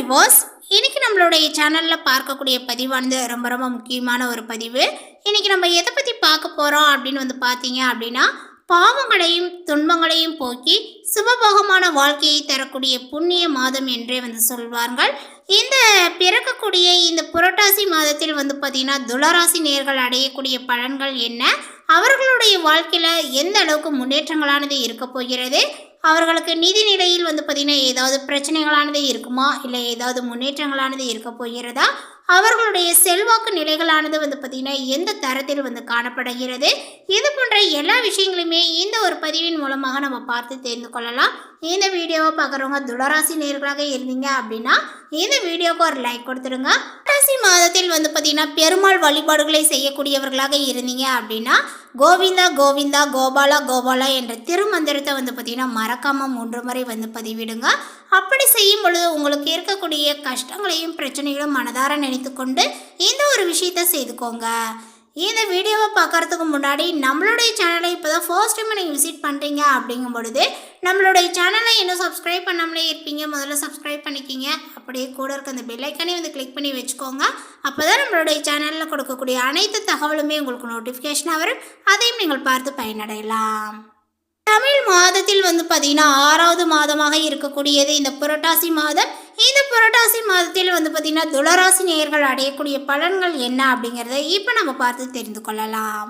விவோஸ் இன்னைக்கு நம்மளுடைய சேனலில் பார்க்கக்கூடிய பதிவானது ரொம்ப ரொம்ப முக்கியமான ஒரு பதிவு. இன்னைக்கு நம்ம எதை பற்றி பார்க்க போகிறோம் அப்படின்னு வந்து பார்த்தீங்க அப்படின்னா பாவங்களையும் துன்பங்களையும் போக்கி சுபபோகமான வாழ்க்கையை தரக்கூடிய புண்ணிய மாதம் என்றே வந்து சொல்வார்கள். இந்த பிறக்கக்கூடிய இந்த புரட்டாசி மாதத்தில் வந்து பார்த்தீங்கன்னா துளராசி நேர்கள் அடையக்கூடிய பலன்கள் என்ன? அவர்களுடைய வாழ்க்கையில் எந்த அளவுக்கு முன்னேற்றங்களானது இருக்க போகிறது? அவர்களுக்கு நிதி நிலையில் வந்து பார்த்திங்கன்னா ஏதாவது பிரச்சனைகளானது இருக்குமா? இல்லை ஏதாவது முன்னேற்றங்களானது இருக்க போகிறதா? அவர்களுடைய செல்வாக்கு நிலைகளானது வந்து பார்த்திங்கன்னா எந்த தரத்தில் வந்து காணப்படுகிறது? இது போன்ற எல்லா விஷயங்களுமே இந்த ஒரு பதிவின் மூலமாக நம்ம பார்த்து தெரிந்து கொள்ளலாம். இந்த வீடியோவை பார்க்குறவங்க துளராசி நேர்களாக இருந்தீங்க அப்படின்னா இந்த வீடியோவுக்கு ஒரு லைக் கொடுத்துருங்க புரட்டாசி மாதத்தில் வந்து பார்த்திங்கன்னா பெருமாள் வழிபாடுகளை செய்யக்கூடியவர்களாக இருந்தீங்க அப்படின்னா கோவிந்தா கோவிந்தா கோபாலா கோபாலா என்ற திருமந்திரத்தை வந்து பார்த்திங்கன்னா மறக்காமல் மூன்று முறை வந்து பதிவிடுங்க. அப்படி செய்யும் பொழுது உங்களுக்கு இருக்கக்கூடிய கஷ்டங்களையும் பிரச்சனைகளும் மனதார நினைத்து கொண்டு இந்த ஒரு விஷயத்தை செய்துக்கோங்க. இந்த வீடியோவை பார்க்கறதுக்கு முன்னாடி நம்மளுடைய சேனலை இப்போ தான் ஃபர்ஸ்ட் டைம் நீங்கள் விசிட் பண்ணுறீங்க அப்படிங்கும் பொழுது நம்மளுடைய சேனலை இன்னும் சப்ஸ்கிரைப் பண்ணாமலே இருப்பீங்க. முதல்ல சப்ஸ்கிரைப் பண்ணிக்கிங்க. அப்படியே கூட இருக்க அந்த பெல் வந்து கிளிக் பண்ணி வச்சுக்கோங்க. அப்போ தான் நம்மளுடைய சேனலில் கொடுக்கக்கூடிய அனைத்து தகவலுமே உங்களுக்கு நோட்டிஃபிகேஷனாக வரும். அதையும் நீங்கள் பார்த்து பயனடையலாம். தமிழ் மாதத்தில் வந்து பார்த்தீங்கன்னா ஆறாவது மாதமாக இருக்கக்கூடியது இந்த புரட்டாசி மாதம். இந்த புரட்டாசி மாதத்தில் வந்து பார்த்தீங்கன்னா துளராசி நேயர்கள் அடையக்கூடிய பலன்கள் என்ன அப்படிங்கிறத இப்போ நம்ம பார்த்து தெரிந்து கொள்ளலாம்.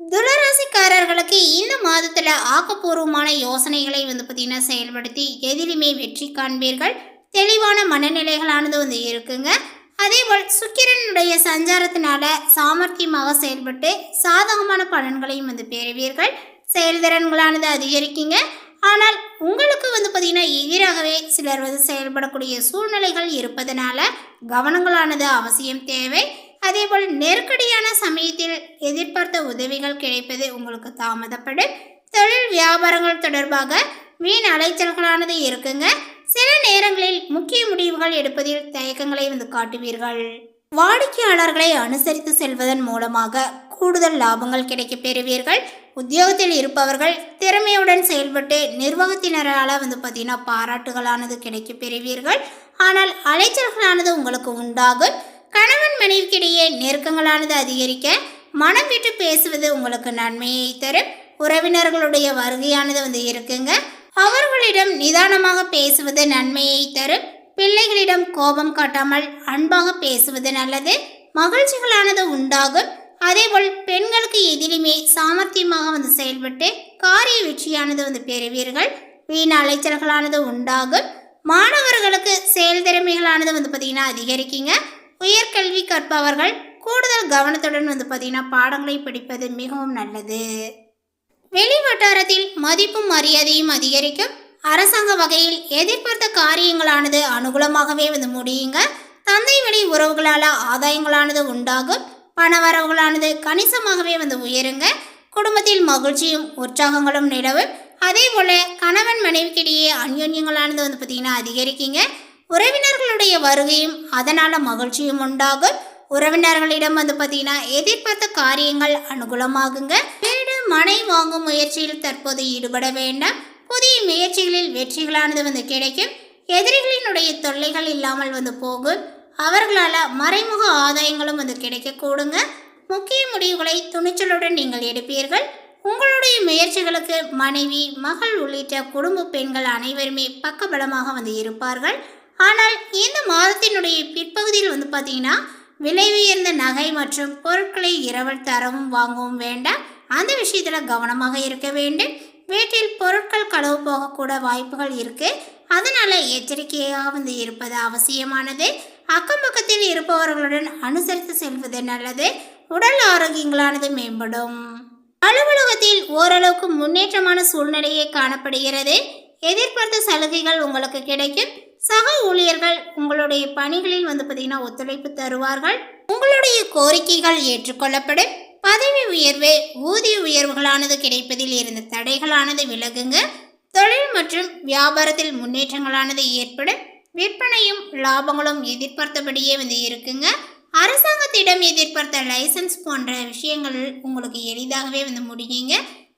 துளராசிக்காரர்களுக்கு இந்த மாதத்தில் ஆக்கப்பூர்வமான யோசனைகளை வந்து பார்த்தீங்கன்னா செயல்படுத்தி எதிலுமே வெற்றி காண்பீர்கள். தெளிவான மனநிலைகளானது வந்து இருக்குங்க. அதேபோல் சுக்கிரனுடைய சஞ்சாரத்தினால சாமர்த்தியமாக செயல்பட்டு சாதகமான பலன்களையும் வந்து பெறுவீர்கள். செயல்திறன்களானது அதிகரிக்குங்க. ஆனால் உங்களுக்கு வந்து பார்த்திங்கன்னா எதிராகவே சிலர் வந்து செயல்படக்கூடிய சூழ்நிலைகள் இருப்பதனால கவனங்களானது அவசியம் தேவை. அதேபோல் நெருக்கடியான சமயத்தில் எதிர்பார்த்த உதவிகள் கிடைப்பது உங்களுக்கு தாமதப்படும். தொழில் வியாபாரங்கள் தொடர்பாக வீண் அலைச்சல்களானது இருக்குங்க. சில நேரங்களில் முக்கிய முடிவுகள் எடுப்பதில் தயக்கங்களை வந்து காட்டுவீர்கள். வாடிக்கையாளர்களை அனுசரித்து செல்வதன் மூலமாக கூடுதல் லாபங்கள் கிடைக்கப் பெறுவீர்கள். உத்தியோகத்தில் இருப்பவர்கள் திறமையுடன் செயல்பட்டு நிர்வாகத்தினரால் வந்து பார்த்தீங்கன்னா பாராட்டுகளானது கிடைக்கப் பெறுவீர்கள். ஆனால் அலைச்சல்களானது உங்களுக்கு உண்டாகும். கணவன் மனைவிக்கிடையே நெருக்கங்களானது அதிகரிக்க மனம் விட்டு பேசுவது உங்களுக்கு நன்மையை தரும். உறவினர்களுடைய வருகையானது வந்து இருக்குங்க. அவர்களிடம் நிதானமாக பேசுவது நன்மையை தரும். பிள்ளைகளிடம் கோபம் காட்டாமல் அன்பாக பேசுவது நல்லது. மகிழ்ச்சிகளானது உண்டாகும். அதேபோல் பெண்களுக்கு எதிலுமே சாமர்த்தியமாக வந்து செயல்பட்டு காரிய வெற்றியானது வந்து பெறுவீர்கள். வீண் அலைச்சல்களானது உண்டாகும். மாணவர்களுக்கு செயல்திறமைகளானது வந்து பார்த்திங்கன்னா அதிகரிக்குங்க. உயர்கல்வி கற்பவர்கள் கூடுதல் கவனத்துடன் வந்து பார்த்திங்கன்னா பாடங்களை படிப்பது மிகவும் நல்லது. வெளி வட்டாரத்தில் மதிப்பும் மரியாதையும் அதிகரிக்கும். அரசாங்க வகையில் எதிர்பார்த்த காரியங்களானது அனுகூலமாகவே வந்து முடியுங்க. தந்தை வழி உறவுகளால் ஆதாயங்களானது உண்டாகும். பணவரவுகளானது கணிசமாகவே வந்து உயருங்க. குடும்பத்தில் மகிழ்ச்சியும் உற்சாகங்களும் நிலவும். அதே போல கணவன் மனைவிக்கிடையே அந்யோன்யங்களானது வந்து பார்த்திங்கன்னா அதிகரிக்குங்க. உறவினர்களுடைய வருகையும் அதனால் மகிழ்ச்சியும் உண்டாகும். உறவினர்களிடம் வந்து பார்த்தீங்கன்னா எதிர்பார்த்த காரியங்கள் அனுகூலமாகுங்க. வீடு மனை வாங்கும் முயற்சியில் தற்போது ஈடுபட வேண்டாம். புதிய முயற்சிகளில் வெற்றிகளானது வந்து கிடைக்கும். எதிரிகளினுடைய தொல்லைகள் இல்லாமல் வந்து போகும். அவர்களால் மறைமுக ஆதாயங்களும் வந்து கிடைக்கக்கூடுங்க முக்கிய முடிவுகளை துணிச்சலுடன் நீங்கள் எடுப்பீர்கள். உங்களுடைய முயற்சிகளுக்கு மனைவி மகள் உள்ளிட்ட குடும்ப பெண்கள் அனைவருமே பக்கபலமாக வந்து இருப்பார்கள். ஆனால் இந்த மாதத்தினுடைய பிற்பகுதியில் வந்து பார்த்தீங்கன்னா விலை உயர்ந்த நகை மற்றும் பொருட்களை இரவல் தரவும் வாங்கவும் வேண்டாம். அந்த விஷயத்தில் கவனமாக இருக்க வேண்டும். வீட்டில் பொருட்கள் களவு போகக்கூட வாய்ப்புகள் இருக்குது அதனால் எச்சரிக்கையாக வந்து இருப்பது அவசியமானது. அக்கம் பக்கத்தில் இருப்பவர்களுடன் அனுசரித்து செல்வது நல்லது. உடல் ஆரோக்கியங்களானது மேம்படும். அலுவலகத்தில் ஓரளவுக்கு முன்னேற்றமான சூழ்நிலையே காணப்படுகிறது. எதிர்பார்த்த சலுகைகள் உங்களுக்கு கிடைக்கும். சக ஊழியர்கள் உங்களுடைய பணிகளில் வந்து பார்த்தீங்கன்னா ஒத்துழைப்பு தருவார்கள். உங்களுடைய கோரிக்கைகள் ஏற்றுக்கொள்ளப்படும். பதவி உயர்வு ஊதிய உயர்வுகளானது கிடைப்பதில் இருந்த தடைகளானது விலகுங்க. தொழில் மற்றும் வியாபாரத்தில் முன்னேற்றங்களானது ஏற்படும். விற்பனையும் லாபங்களும் எதிர்பார்த்தபடியே வந்து இருக்குங்க. அரசாங்கத்திடம் எதிர்பார்த்த லைசன்ஸ் போன்ற விஷயங்கள் உங்களுக்கு எளிதாகவே வந்து முடியுங்க.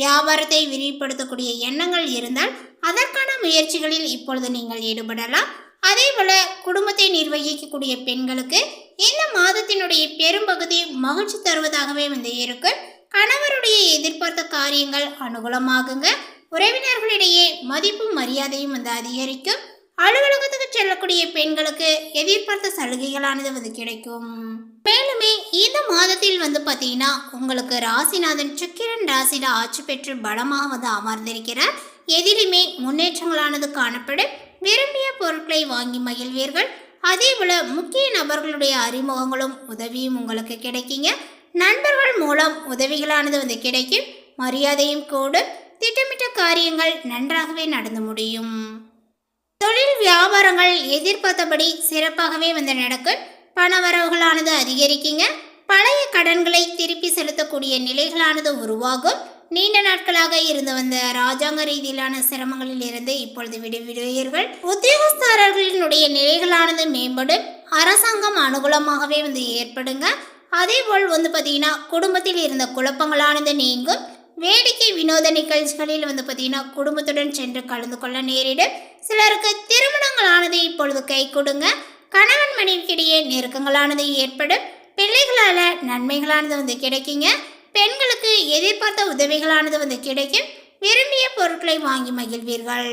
வியாபாரத்தை விரிவுபடுத்தக்கூடிய எண்ணங்கள் இருந்தால் அதற்கான முயற்சிகளில் இப்பொழுது நீங்கள் ஈடுபடலாம். அதே போல குடும்பத்தை நிர்வகிக்கக்கூடிய பெண்களுக்கு இந்த மாதத்தினுடைய பெரும்பகுதி மகிழ்ச்சி தருவதாகவே வந்து இருக்கு. கணவருடைய எதிர்பார்த்த காரியங்கள் அனுகூலமாகுங்க. உறவினர்களிடையே மதிப்பும் மரியாதையும் வந்து அதிகரிக்கும். அலுவலக செல்லக்கூடிய பெண்களுக்கு எதிர்பார்த்த சலுகைகளானது வந்து கிடைக்கும். மேலுமே இந்த மாதத்தில் வந்து பார்த்தீங்கன்னா உங்களுக்கு ராசிநாதன் சுக்கிரன் ராசியில ஆட்சி பெற்று பலமாக வந்து அமர்ந்திருக்கிறார். எதிலுமே முன்னேற்றங்களானது காணப்படும். விரும்பிய பொருட்களை வாங்கி மகிழ்வீர்கள். அதே போல முக்கிய நபர்களுடைய அறிமுகங்களும் உதவியும் உங்களுக்கு கிடைக்குங்க. நண்பர்கள் மூலம் உதவிகளானது வந்து கிடைக்கும். மரியாதையும் கூடும். திட்டமிட்ட காரியங்கள் நன்றாகவே நடந்து முடியும். தொழில் வியாபாரங்கள் எதிர்பார்த்தபடி சிறப்பாகவே வந்து நடக்கும். பணவரவுகளானது அதிகரிக்குங்க. பழைய கடன்களை திருப்பி செலுத்தக்கூடிய நிலைகளானது உருவாகும். நீண்ட நாட்களாக இருந்து வந்த ராஜாங்க ரீதியிலான சிரமங்களில் இருந்து இப்பொழுது விடுவிடுவீர்கள். உத்தியோகஸ்தாரர்களினுடைய நிலைகளானது மேம்படும். அரசாங்கம் அனுகூலமாகவே வந்து ஏற்படுங்க. அதே போல் வந்து பார்த்தீங்கன்னா குடும்பத்தில் இருந்த குழப்பங்களானது நீங்கும். வேடிக்கை வினோத நிகழ்ச்சிகளில் வந்து பார்த்தீங்கன்னா குடும்பத்துடன் சென்று கலந்து கொள்ள நேரிடும் சிலருக்கு திருமணங்களானது இப்பொழுது கை கொடுங்க. கணவன் மனைவிக்கிடையே நெருக்கங்களானது ஏற்படும். பிள்ளைகளால் நன்மைகளானது வந்து கிடைக்குங்க. பெண்களுக்கு எதிர்பார்த்த உதவிகளானது வந்து கிடைக்கும். விரும்பிய பொருட்களை வாங்கி மகிழ்வீர்கள்.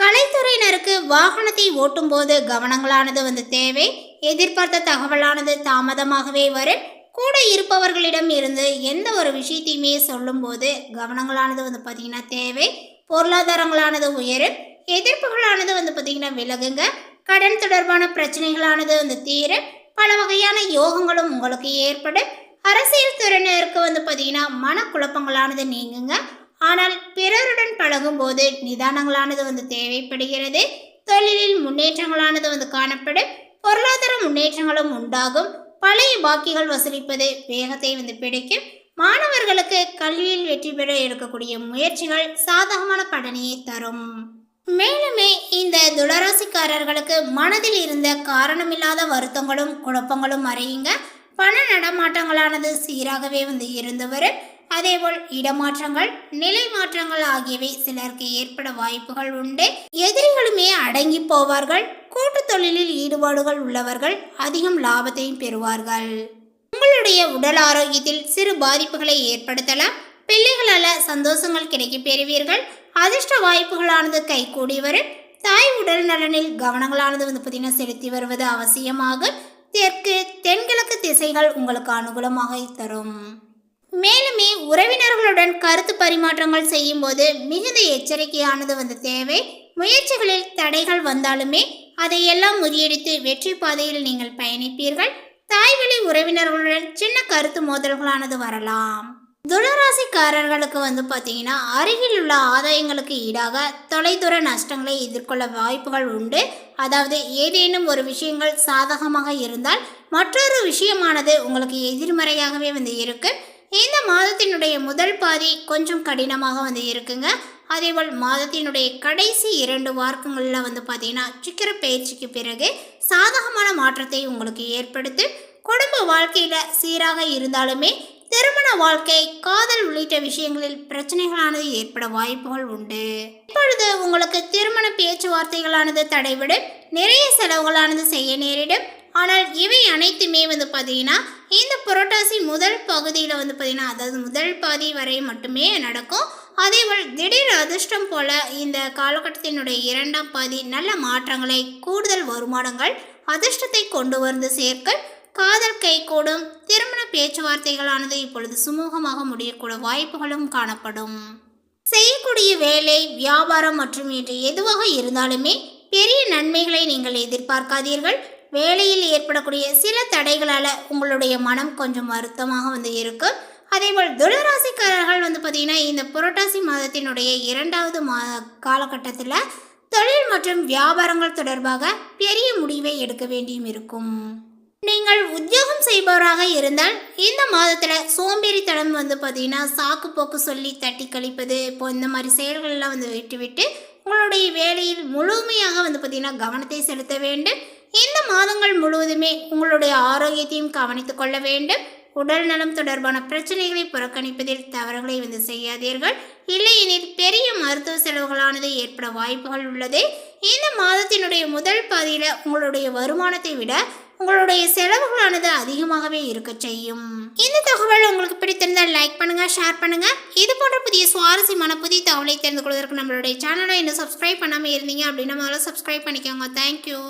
கலைத்துறையினருக்கு வாகனத்தை ஓட்டும்போது கவனங்களானது வந்து தேவை. எதிர்பார்த்த தகவலானது தாமதமாகவே வரும். கூட இருப்பவர்களிடம் இருந்து எந்த ஒரு விஷயத்தையுமே சொல்லும்போது கவனங்களானது வந்து பார்த்திங்கன்னா தேவை பொருளாதாரங்களானது உயரும் எதிர்ப்புகளானது வந்து பார்த்திங்கன்னா விலகுங்க கடன் தொடர்பான பிரச்சனைகளானது வந்து தீர பல வகையான யோகங்களும் உங்களுக்கு ஏற்படும். அரசியல் துறையினருக்கு வந்து பார்த்திங்கன்னா மனக்குழப்பங்களானது நீங்குங்க. ஆனால் பிறருடன் பழகும்போது நிதானங்களானது வந்து தேவைப்படுகிறது. தொழிலில் முன்னேற்றங்களானது வந்து காணப்படும். பொருளாதார முன்னேற்றங்களும் உண்டாகும். பழைய பாக்கிகள் வசூலிப்பது வேகத்தை வந்து பிடிக்கும். மாணவர்களுக்கு கல்வியில் வெற்றி பெற எடுக்கக்கூடிய முயற்சிகள் சாதகமான பலனையை தரும். மேலுமே இந்த துளராசிக்காரர்களுக்கு மனதில் இருந்த காரணமில்லாத வருத்தங்களும் குழப்பங்களும் மறையுங்க பண நடமாட்டங்களானது சீராகவே வந்து இருந்து வரும். அதேபோல் இடமாற்றங்கள் நிலை மாற்றங்கள் ஆகியவை சிலருக்கு ஏற்பட வாய்ப்புகள் உண்டு. எதிரிகளுமே அடங்கி போவார்கள். கூட்டு தொழிலில் ஈடுபாடுகள் உள்ளவர்கள் அதிகம் லாபத்தையும் பெறுவார்கள். உங்களுடைய உடல் ஆரோக்கியத்தில் சிறு பாதிப்புகளை ஏற்படுத்தலாம். பிள்ளைகளால் சந்தோஷங்கள் கிடைக்க பெறுவீர்கள். அதிர்ஷ்ட வாய்ப்புகளானது கைகூடி வரும். தாய் உடல் நலனில் கவனங்களானது வந்து பார்த்தீங்கன்னா செலுத்தி வருவது அவசியமாகும். தெற்கு தென்கிழக்கு திசைகள் உங்களுக்கு அனுகூலமாக தரும். மேலுமே உறவினர்களுடன் கருத்து பரிமாற்றங்கள் செய்யும்போது மிகுந்த எச்சரிக்கையானது வந்து தேவை. முயற்சிகளில் தடைகள் வந்தாலுமே அதையெல்லாம் முறியடித்து வெற்றி பாதையில் நீங்கள் பயணிப்பீர்கள். தாய்வழி உறவினர்களுடன் சின்ன கருத்து மோதல்களானது வரலாம். துளராசிக்காரர்களுக்கு வந்து பார்த்தீங்கன்னா அருகில் உள்ள ஆதாயங்களுக்கு ஈடாக தொலைதூர நஷ்டங்களை எதிர்கொள்ள வாய்ப்புகள் உண்டு. அதாவது ஏதேனும் ஒரு விஷயங்கள் சாதகமாக இருந்தால் மற்றொரு விஷயமானது உங்களுக்கு எதிர்மறையாகவே வந்து இருக்கு. இந்த மாதத்தினுடைய முதல் பாதி கொஞ்சம் கடினமாக வந்து இருக்குங்க. அதேபோல் மாதத்தினுடைய கடைசி இரண்டு வாரங்களில் வந்து பார்த்தீங்கன்னா சிக்கிர பயிற்சிக்கு பிறகு சாதகமான மாற்றத்தை உங்களுக்கு ஏற்படுத்தி குடும்ப வாழ்க்கையில் சீராக இருந்தாலுமே திருமண வாழ்க்கை காதல் உள்ளிட்ட விஷயங்களில் பிரச்சனைகளானது ஏற்பட வாய்ப்புகள் உண்டு. இப்பொழுது உங்களுக்கு திருமண பேச்சுவார்த்தைகளானது தடைவிடும் நிறைய செலவுகளானது செய்ய நேரிடும். ஆனால் இவை அனைத்துமே வந்து பார்த்தீங்கன்னா இந்த புரட்டாசி முதல் பகுதியில் வந்து பார்த்தீங்கன்னா அதாவது முதல் பாதி வரை மட்டுமே நடக்கும். அதேபோல் திடீர் அதிர்ஷ்டம் போல இந்த காலகட்டத்தினுடைய இரண்டாம் பாதி நல்ல மாற்றங்களை கூடுதல் வருமானங்கள் அதிர்ஷ்டத்தை கொண்டு வந்து சேர்க்க காதல் கைகூடும் திருமண பேச்சுவார்த்தைகளானது இப்பொழுது சுமூகமாக முடியக்கூட வாய்ப்புகளும் காணப்படும். செய்யக்கூடிய வேலை வியாபாரம் மற்றும் இன்று எதுவாக இருந்தாலுமே பெரிய நன்மைகளை நீங்கள் எதிர்பார்க்காதீர்கள். வேலையில் ஏற்படக்கூடிய சில தடைகளால் உங்களுடைய மனம் கொஞ்சம் வருத்தமாக வந்து இருக்கும் அதேபோல் துளராசிக்காரர்கள் வந்து பார்த்திங்கன்னா இந்த புரட்டாசி மாதத்தினுடைய இரண்டாவது மா காலகட்டத்தில் தொழில் மற்றும் வியாபாரங்கள் தொடர்பாக பெரிய முடிவை எடுக்க வேண்டியும் இருக்கும். நீங்கள் உத்தியோகம் செய்பவராக இருந்தால் இந்த மாதத்தில் சோம்பேறித்தனம் வந்து பார்த்தீங்கன்னா சாக்கு போக்கு சொல்லி தட்டி கழிப்பது இப்போ இந்த மாதிரி செயல்கள்லாம் வந்து விட்டுவிட்டு உங்களுடைய வேலையில் முழுமையாக வந்து பார்த்தீங்கன்னா கவனத்தை செலுத்த வேண்டும். இந்த மாதங்கள் முழுவதுமே உங்களுடைய ஆரோக்கியத்தையும் கவனித்துக் கொள்ள வேண்டும். உடல் நலம் தொடர்பான பிரச்சனைகளை புறக்கணிப்பதில் தவறுகளை வந்து செய்யாதீர்கள். இல்லையெனில் பெரிய மருத்துவ செலவுகளானது ஏற்பட வாய்ப்புகள் உள்ளது. இந்த மாதத்தினுடைய முதல் பாதியில் உங்களுடைய வருமானத்தை விட உங்களுடைய செலவுகளானது அதிகமாகவே இருக்க செய்யும். இந்த தகவல் உங்களுக்கு பிடித்திருந்தால் லைக் பண்ணுங்க ஷேர் பண்ணுங்க. இது போன்ற புதிய சுவாரஸ்யமான புதிய தகவலை தெரிந்து கொள்வதற்கு நம்மளுடைய சேனலை இன்னும் சப்ஸ்கிரைப் பண்ணாமல் இருந்தீங்க அப்படின்னா முதல்ல சப்ஸ்கிரைப் பண்ணிக்கோங்க. தேங்க்யூ